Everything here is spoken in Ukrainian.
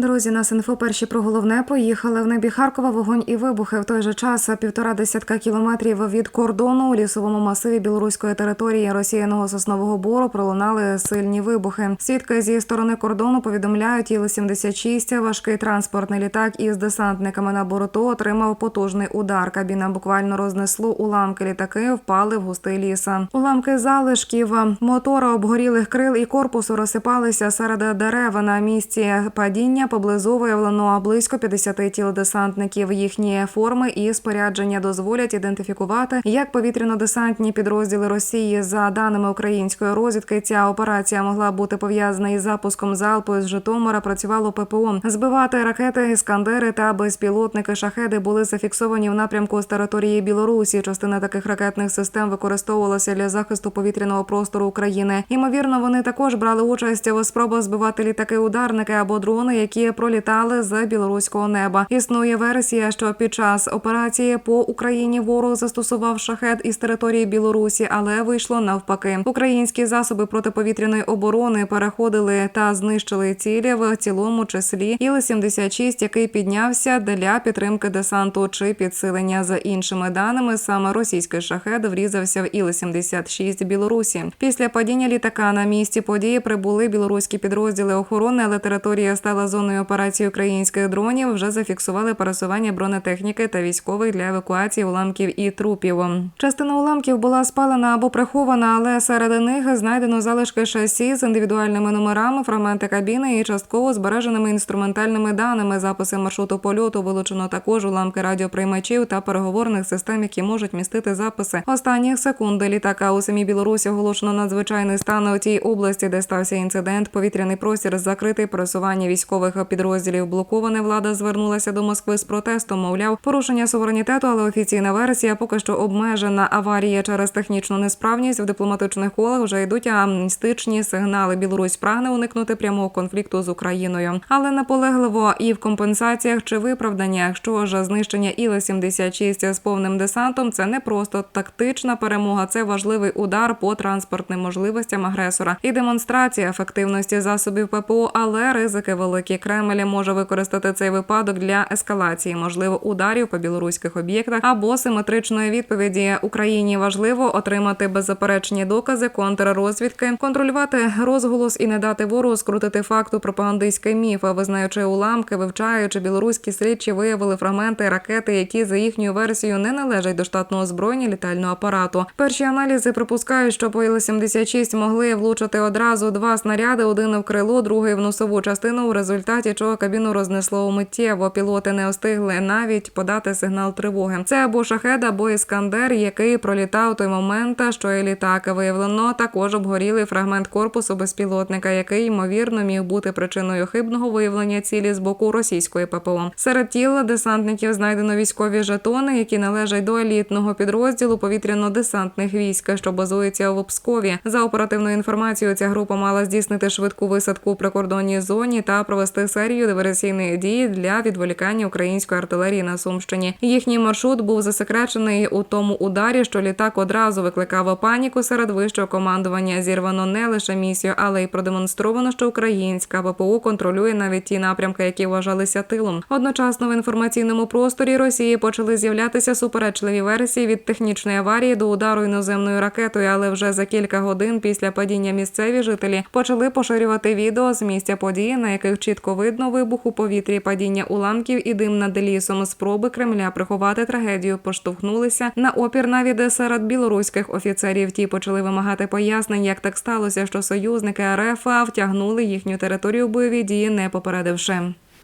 Друзі, нас інфо перші про головне поїхали в небі Харкова. Вогонь і вибухи в той же час півтора десятка кілометрів від кордону у лісовому масиві білоруської території розсіяного соснового бору пролунали сильні вибухи. Свідки зі сторони кордону повідомляють, Іл-76, важкий транспортний літак із десантниками на борту отримав потужний удар. Кабіна буквально рознесло уламки літаки, впали в густий ліс. Уламки залишків мотора обгорілих крил і корпусу розсипалися серед дерев на місці падіння. Поблизу виявлено близько 50 тіл десантників. Їхні форми і спорядження дозволять ідентифікувати як повітряно-десантні підрозділи Росії. За даними української розвідки, ця операція могла бути пов'язана із запуском залпу з Житомира. Працювало ППО. Збивати ракети, іскандери та безпілотники шахеди були зафіксовані в напрямку з території Білорусі. Частина таких ракетних систем використовувалася для захисту повітряного простору України. Ймовірно, вони також брали участь у спробах збивати літаки, ударники або дрони, які пролітали з білоруського неба. Існує версія, що під час операції по Україні ворог застосував шахет із території Білорусі, але вийшло навпаки. Українські засоби протиповітряної оборони переходили та знищили цілі в цілому числі Іл-76, який піднявся для підтримки десанту чи підсилення. За іншими даними, саме російський шахет врізався в Іл-76 Білорусі. Після падіння літака на місці події прибули білоруські підрозділи охорони, але територія стала зоною операції українських дронів. Вже зафіксували пересування бронетехніки та військових для евакуації уламків і трупів. Частина уламків була спалена або прихована, але серед них знайдено залишки шасі з індивідуальними номерами, фрагменти кабіни і частково збереженими інструментальними даними. Записи маршруту польоту вилучено також уламки радіоприймачів та переговорних систем, які можуть містити записи останніх секунд літака у самій Білорусі. Оголошено надзвичайний стан у тій області, де стався інцидент. Повітряний простір закритий пересування військових підрозділів блоковане. Влада звернулася до Москви з протестом. Мовляв, порушення суверенітету, але офіційна версія поки що обмежена аварія через технічну несправність в дипломатичних колах. Вже йдуть амністичні сигнали. Білорусь прагне уникнути прямого конфлікту з Україною, але наполегливо і в компенсаціях чи виправданнях, що ж знищення Іла-76 з повним десантом це не просто тактична перемога, це важливий удар по транспортним можливостям агресора і демонстрація ефективності засобів ППО, але ризики великі. Кремль може використати цей випадок для ескалації, можливо, ударів по білоруських об'єктах або симетричної відповіді Україні. Важливо отримати беззаперечні докази контррозвідки, контролювати розголос і не дати ворогу скрутити факту пропагандистський міф. Визнаючи уламки, вивчаючи білоруські слідчі, виявили фрагменти ракети, які за їхньою версією не належать до штатного озброєння літального апарату. Перші аналізи припускають, що по Іл-76 могли влучити одразу два снаряди: один в крило, другий в носову частину. У результаті чого кабіну рознесло миттєво. Пілоти не встигли навіть подати сигнал тривоги. Це або шахед, або іскандер, який пролітав той момент, що і літак виявлено. Також обгорілий фрагмент корпусу безпілотника, який ймовірно міг бути причиною хибного виявлення цілі з боку російської ППО. Серед тіл десантників знайдено військові жетони, які належать до елітного підрозділу повітряно-десантних військ, що базується в Пскові. За оперативною інформацією, ця група мала здійснити швидку висадку у прикордонній зоні та провести серію диверсійних дій для відволікання української артилерії на Сумщині. Їхній маршрут був засекречений у тому ударі, що літак одразу викликав паніку серед вищого командування. Зірвано не лише місію, але й продемонстровано, що українська ППО контролює навіть ті напрямки, які вважалися тилом. Одночасно в інформаційному просторі Росії почали з'являтися суперечливі версії від технічної аварії до удару іноземною ракетою. Але вже за кілька годин після падіння місцеві жителі почали поширювати відео з місця події, на яких чітко видно вибух у повітрі, падіння уламків і дим над лісом. Спроби Кремля приховати трагедію поштовхнулися на опір навіть серед білоруських офіцерів. Ті почали вимагати пояснень, як так сталося, що союзники РФ втягнули їхню територію бойові дії, не попередивши.